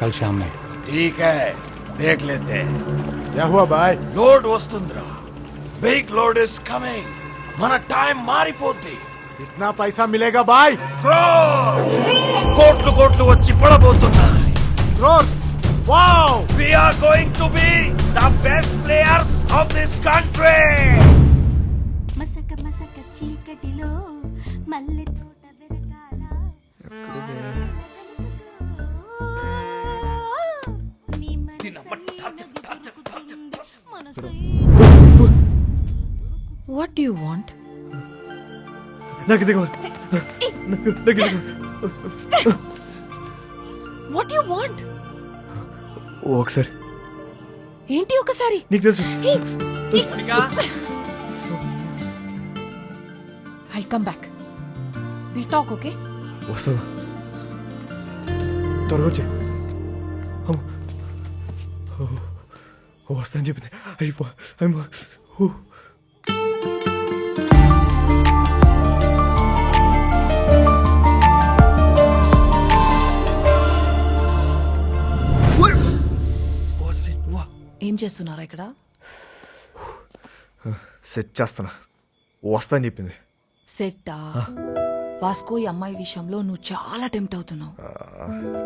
कल शाम में ठीक है देख लेते हैं क्या हुआ भाई లోడ్ వస్తుందిరా బిగ్ లోడ్ ఇస్ కమింగ్ మన టైం మారిపోద్ది कितना पैसा मिलेगा भाई Crore! కోట్లు కోట్లు వచ్చి పడబోతున్నాయి crore wow we are going to be the best players of this country మసక మసక చీకటిలో మల్లె తోట వెనకాల వాట్ యు వాంట్ నాకు కావాలి. నాకు కావాలి. వాట్ యు వాంట్ ఒకసారి. ఏంటి ఒకసారి? నీకు తెలుసు. I come back will talk okay వస్తుందా త్వరగా వచ్చే. వస్తా అని చెప్పింది అయిపో అయిపో? ఏం చేస్తున్నారా ఇక్కడ? సెట్ చేస్తానా వస్తా అని చెప్పింది. సెట్టా? వాస్కో ఈ అమ్మాయి విషయంలో నువ్వు చాలా టెంప్ట్ అవుతున్నావు.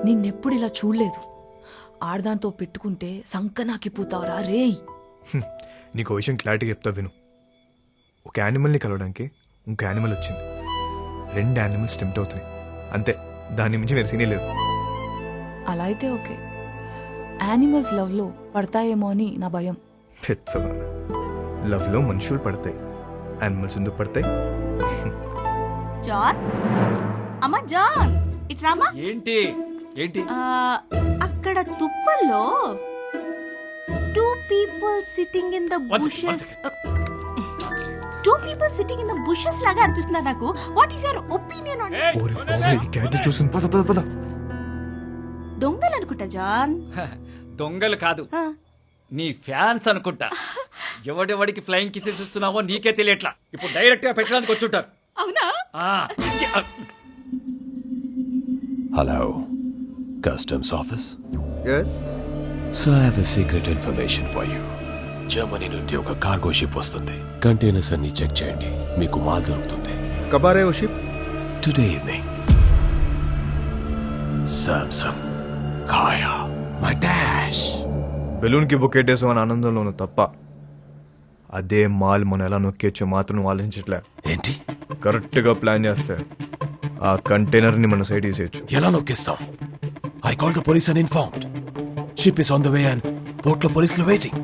నిన్నెప్పుడు ఇలా చూడలేదు. ఆడదాంతో పెట్టుకుంటే సంకనాకిపోతావురా రేయ్. నీకు విషయం క్లారిటీగా చెప్తా విను. ఒక యానిమల్ని కలవడానికి ఇంకో యానిమల్ వచ్చింది. రెండు యానిమల్స్ టెంప్ట్ అవుతున్నాయి. అంతే. దాని మించి వేరే సీనే లేదు. అలా అయితే ఓకే. యానిమల్స్ లవ్లో పడతాయేమో అని నా భయం. పెచ్చదా లవ్లో మనుషులు పడతాయి. యానిమల్స్ ఎందుకు పడతాయి? జాన్? అమ్మ జాన్! ఇట్రామా ఏంటి? ఏంటి? ఆ, అక్కడ తుప్పల్లో two people sitting in the bushes two people sitting in the bushes లాగా అనిపిస్తున్నారు నాకు. What is your opinion on ఓరి బాబోయ్, ఈ క్యాట్ చూసింది. పద పద పద. దొంగలు అనుకుంటా జాన్? దొంగలు కాదు. నీ ఫ్యాన్స్ అనుకుంటా. ఎవడెవడికి ఫ్లైయింగ్ కిసెస్ ఇస్తున్నావో నీకే తెలియట్లా. ఇప్పుడు డైరెక్ట్గా పెట్టడానికి వచ్చుంటారు. అవునా? ఆ, customs office yes so I have a secret information for you Germany నుండి ఒక కార్గో షిప్ వస్తుంది. కంటైనర్స్ అన్ని చెక్ చేయండి. మీకు మాల్ దొరుకుతుంది. కబారే ఓ షిప్ టుడే ఈవినింగ్ సామ్సంగ్ కాయా మై డాష్ బెలూన్కి బొక్కేటేసం అని ఆనందంలోను తప్ప అదే మాల్ మనం ఎలా నొక్కేయచ్చో మాత్రం ఆలోచించట్లే. ఏంటి? కరెక్ట్గా ప్లాన్ చేస్తే ఆ కంటైనర్ని మన సైడ్ తీసేయచ్చు ఎలా నొక్కేస్తాం? I call the police and informed ship is on the way and port లో పోలీసులు వెయిటింగ్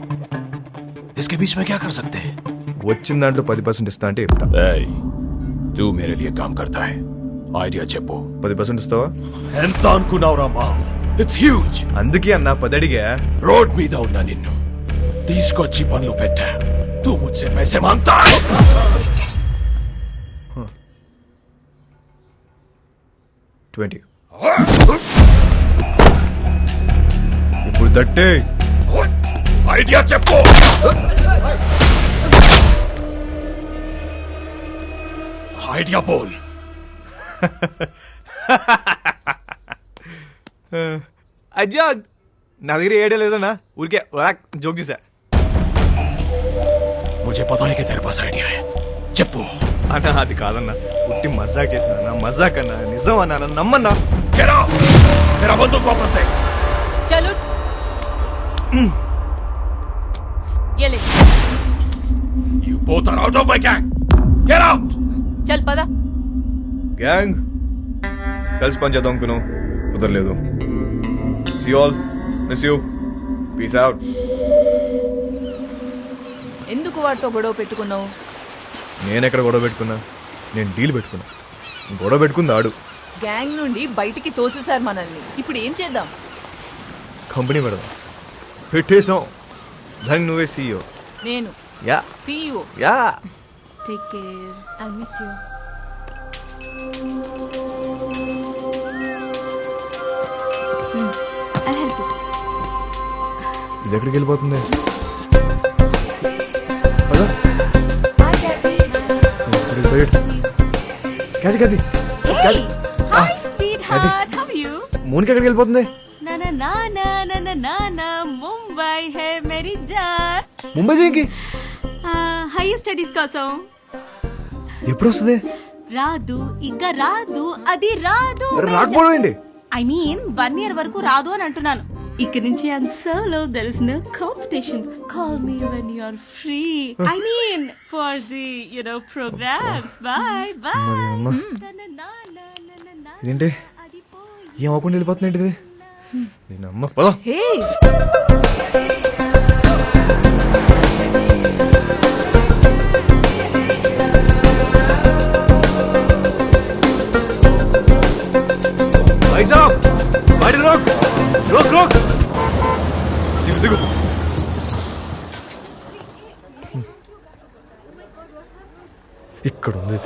इसके बीच में क्या कर सकते हैं వచ్చిన దాంట్లో పది పర్సెంట్ ఇస్తా అంటే చెప్తా Hey, तू मेरे लिए काम करता है ఐడియా చెప్పు పది పర్సెంట్ ఇస్తావా ఎంత అనుకున్నావురా మా ఇట్స్ హ్యూజ్ అందుకే అన్న పది అడిగా రోడ్ మీద ఉన్న నిన్ను తీసుకొచ్చి పనులు పెట్టా తూ ముచ్చే పైసే మాంగతా ట్వంటీ ఇప్పుడు దట్టే ఐడియా చెప్పు ఐడియా బోల్ అజ్జా నా దగ్గర ఏడే లేదన్నా ఊరికే జోక్ చేశా मुझे पता है कि तेरे पास आइडिया है చెప్పు అన్న అది కాదన్నా పుట్టి మజాక్ చేసిన మజాక్ అన్నా నిజం అన్నా నన్ను నమ్మన్నా Get ये ले You both are out of my gang. Get out. చల్ పద. గ్యాంగ్ కలిసి పని చేద్దాం అనుకున్నాం. కుదరలేదు. See all miss you peace out ఎందుకు వాడితో గొడవ పెట్టుకున్నావు? నేను ఎక్కడ గొడవ పెట్టుకున్నా? నేను డీల్ పెట్టుకున్నా. గొడవ పెట్టుకుంది ఆడు. గ్యాంగ్ నుండి బయటికి తోసేశారు మనల్ని. ఇప్పుడు ఏం చేద్దాం? కంపెనీ పెడదాం. పెట్టేసాం దానికి నువ్వే సీఈఓ నేను. Ya. CEO ya. Take care I miss you I help you ఇది ఎక్కడికి వెళ్ళిపోతుంది? పద. Hi sweetheart how you మూనికి ఎక్కడికి వెళ్ళిపోతుంది? ముంబై దేనికి? హైయర్ స్టడీస్ కోసం. ఎప్పుడు వస్తుంది రాదు ఇంకా రాదు అది రాదు రాకపోవడం ఏంటి? ఐ మీన్ వన్ ఇయర్ వరకు రాదు అని అంటున్నాను. ఇక్కడ నుంచి I'm solo there is no competition call me when you are free I mean for the you know programs bye bye. ఇదేంటి? ఏం అవ్వకుండా వెళ్ళిపోతుంది ఏంటిది నేను అమ్మ. పదా. హే దిగు ఇక్కడ ఉంది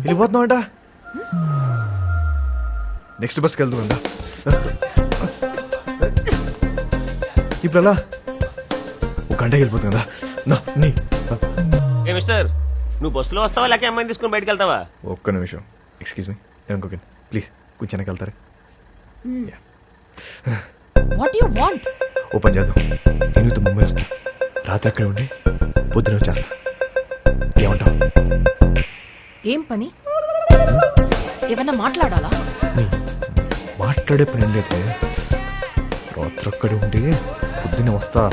వెళ్ళిపోతున్నామంట నెక్స్ట్ బస్కి వెళ్తుందంట ఇప్పుడు అలా ఒక గంటకి వెళ్ళిపోతుంది కదా. నా నీ. ఏ మిస్టర్ నువ్వు బస్సులో వస్తావా లేక అమ్మాయిని తీసుకుని బయటకు వెళ్తావా? ఒక్క నిమిషం. ఎక్స్క్యూజ్ మీ నేను ఇంకొక ప్లీజ్ కొంచెం వెనక్కి వెళ్తారా. వాట్ యు వాంట్ ఓ పని చేద్దాం. నేను ముంబై వస్తా. రాత్రి అక్కడే ఉండి పొద్దున వచ్చేస్తా. ఏమంటావు? ఏం పని? ఏమన్నా మాట్లాడాలా? మాట్లాడే పని లేదు రాత్రి అక్కడే ఉండి పొద్దున్న వస్తా.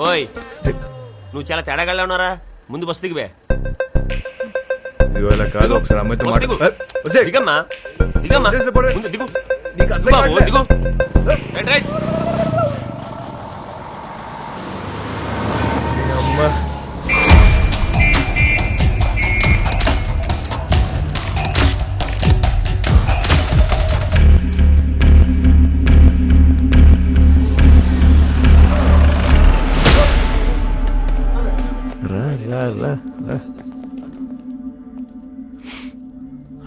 ఓయ్ నువ్వు చాలా తేడాగా ఉన్నారా ముందు బస్సు దిగివే కాదు ఒకసారి అమ్మాయితో. దిగమ్మా. దిగమ్మా. దిగు. నీకు అర్థం బాబు కావట్లే. దిగు రైట్ రైట్. అమ్మ.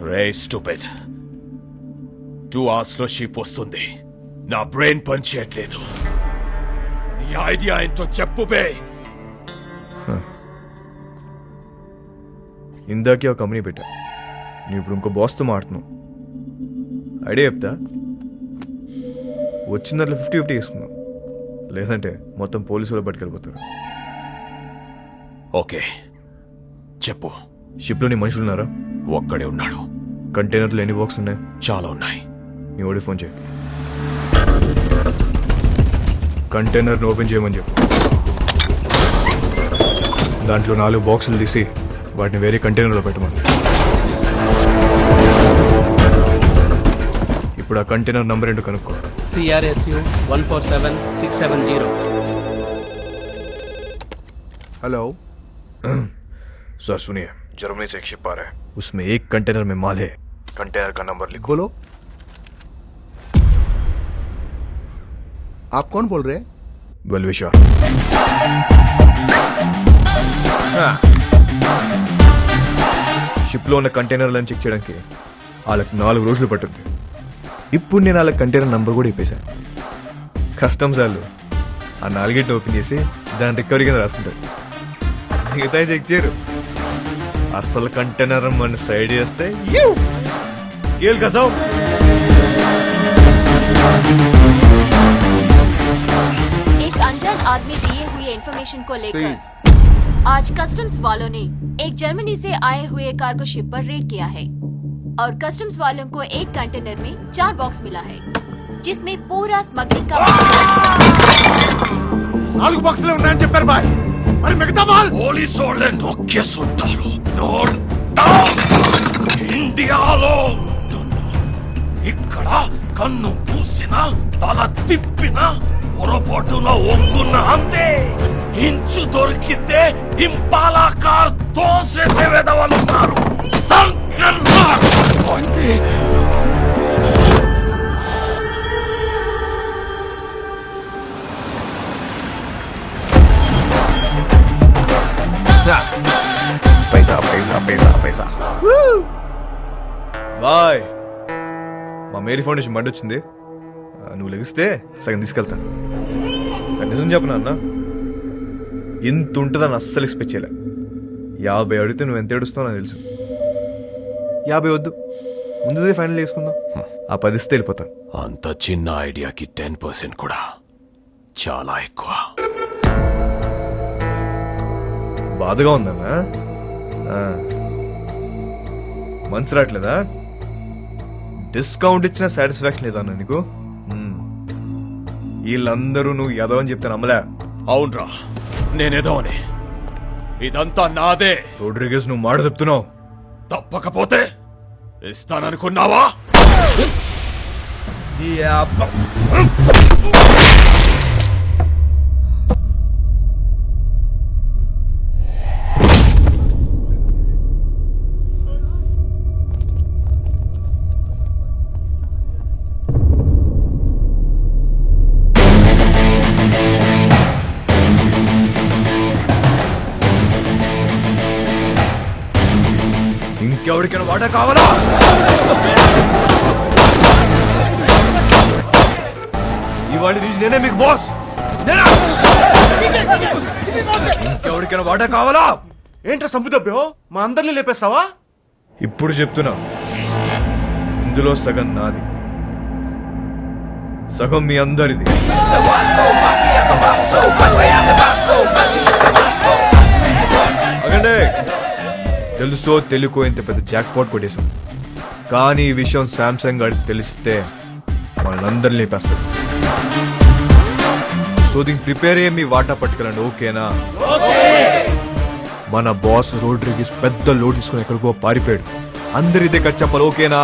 రే స్టూపిడ్. టూ అవర్స్లో షీప్ వస్తుంది. నా బ్రెయిన్ పని చేయట్లేదు నీ ఐడియా ఏంటో చెప్పు బే. ఇందాకే ఒక కంపెనీ పెట్టా. నువ్వు ఇప్పుడు ఇంకో బాస్తో మాడుతున్నావు ఐడియా చెప్తా? వచ్చిన దాంట్లో ఫిఫ్టీ ఫిఫ్టీ తీసుకున్నావు లేదంటే మొత్తం పోలీసులు పట్టుకెళ్ళిపోతారు. ఓకే. చెప్పు. షిప్లో నీ మనుషులు ఉన్నారా ఒక్కడే ఉన్నాడు. కంటైనర్లు ఎన్ని బాక్స్ ఉన్నాయి? చాలా ఉన్నాయి. నీ ఓడి ఫోన్ చేయి కంటైనర్ని ఓపెన్ చేయమని చెప్పు దాంట్లో నాలుగు బాక్సులు తీసి వాటిని వేరే కంటైనర్లో పెట్టమని ఇప్పుడు ఆ కంటైనర్ నంబర్ ఏంటో కనుక్కో CRSU 147670. हेलो सर सुनिए जर्मनी से एक शिप आ रहा है उसमें एक कंटेनर में माल है कंटेनर का नंबर लिखो बोलो आप कौन बोल रहे हैं వెల్విషా షిప్లో ఉన్న కంటైనర్లను చెక్ చేయడానికి వాళ్ళకి నాలుగు రోజులు పట్టుద్ది ఇప్పుడు నేను వాళ్ళ కంటైనర్ నంబర్ కూడా ఇప్పేశాను కస్టమ్స్ వాళ్ళు ఆ నాలుగింటిని ఓపెన్ చేసి దాని రికవరీ కింద రాసుకుంటారు మిగతా చెక్ చేయరు అసలు కంటైనర్ మన సైడ్ చేస్తే ఏలు కదా एक अनजान आदमी दिए हुए इंफॉर्मेशन को Please. लेकर आज कस्टम्स वालों ने एक जर्मनी से आए हुए कार्गो शिप पर रेड किया है और कस्टम्स वालों को एक कंटेनर में चार बॉक्स मिला है जिसमें पूरा स्मगलिंग का నాలుగు బాక్సులు ఉన్నాయని చెప్పారు బాయ్ మరి మిగతా బాల్ పోలీసు వాళ్ళే నొక్కేస్తుంటారు నోట్ డౌన్ ఇండియాలో ఉంటున్నా. ఇక్కడ కన్ను పూసిన తల తిప్పిన పొరపాటున ఒంగున్న అంతే. ఇంచు దొరికితే ఇంపాలా కార్ తోసేసే వెదవలున్నారు పైసా పైసా పైసా పైసా. బాయ్. మా మేరీ ఫౌండేషన్ బండి వచ్చింది. నువ్వు లెగిస్తే సగం తీసుకెళ్తా. కానీ నిజం చెప్పనా అన్న ఇంత ఉంటుందని అస్సలు ఎక్స్పెక్ట్ చేయలే. యాభై అడిగితే నువ్వు ఎంత ఏడుస్తావు నాకు తెలుసు. యాభై వద్దు. ముందుదే ఫైనల్ చేసుకుందాం ఆ పదిస్తే వెళ్ళిపోతాను అంత చిన్న ఐడియాకి టెన్ పర్సెంట్ కూడా చాలా ఎక్కువ. బాధగా ఉందన్నా. మనసు రావట్లేదా? డిస్కౌంట్ ఇచ్చిన సాటిస్ఫాక్షన్ లేదా నీకు. వీళ్ళందరూ నువ్వు ఎదవని చెప్తే నమ్మలే. అవునరా నేనేదో అని ఇదంతా నాదే. రోడ్రిగేస్ నువ్వు మాట చెప్తున్నావు. తప్పకపోతే ఇస్తాననుకున్నావా? ఈ అబ్బ- వాటా కావాలా ఇవాళ నుంచి నేనే మీకు బాస్? ఇంకెవరికైనా వాటా కావాలా ఏంట్రా సంపుదబ్బో మా అందరిని లేపేస్తావా ఇప్పుడు చెప్తున్నా ఇందులో సగం నాది సగం మీ అందరిది తెలుసో తెలుకో ఇంత పెద్ద జాక్ పాట్ కొట్టేశాం. కానీ ఈ విషయం శాంసంగ్ గారికి తెలిస్తే వాళ్ళందరినీ లేపేస్తారు సో దీనికి ప్రిపేర్ అయ్యే మీ వాటా పట్టుకెళ్ళండి ఓకేనా? మన బాస్ రోడ్రిగిస్ పెద్ద లోడ్ తీసుకుని ఎక్కడికో పారిపోయాడు. అందరి దగ్గర చెప్పాలి ఓకేనా?